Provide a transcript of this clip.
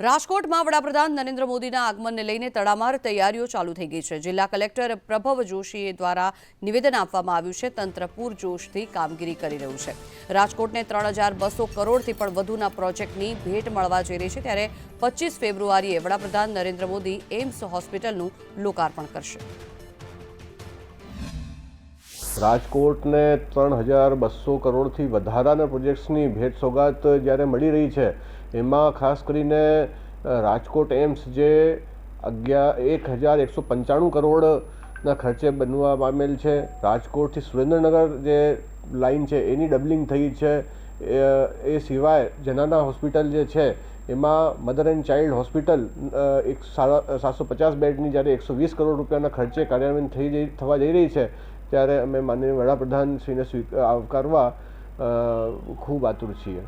રાજકોટમાં વડાપ્રધાન નરેન્દ્ર મોદીના આગમનને લઈને તડામાર તૈયારીઓ ચાલુ થઈ ગઈ છે. જિલ્લા કલેક્ટર પ્રભવ જોશી દ્વારા નિવેદન આપવામાં આવ્યું છે. તંત્ર પૂરજોશથી કામગીરી કરી રહ્યું છે. રાજકોટને ત્રણ હજાર બસો કરોડથી પણ વધુના પ્રોજેક્ટની ભેટ મળવા જઈ રહી છે. ત્યારે પચીસ ફેબ્રુઆરીએ વડાપ્રધાન નરેન્દ્ર મોદી એમ્સ હોસ્પિટલનું લોકાર્પણ કરશે. રાજકોટને ત્રણ હજાર બસો કરોડથી વધારાના પ્રોજેક્ટ્સની ભેટ સોગાત જ્યારે મળી રહી છે એમાં ખાસ કરીને રાજકોટ એમ્સ જે અગિયાર એક હજાર એકસો પંચાણું કરોડના ખર્ચે બનવા પામેલ છે. રાજકોટથી સુરેન્દ્રનગર જે લાઇન છે, એની ડબલિંગ થઈ છે. એ સિવાય જનાના હોસ્પિટલ જે છે, એમાં મધર એન્ડ ચાઇલ્ડ હોસ્પિટલ એક સાતસો પચાસ બેડની જ્યારે એકસો વીસ કરોડ રૂપિયાના ખર્ચે કાર્યાન્વયન થઈ જઈ, થવા જઈ રહી છે, ત્યારે અમે માનનીય વડાપ્રધાન શ્રીને સ્વી, આવકારવા ખૂબ આતુર છીએ.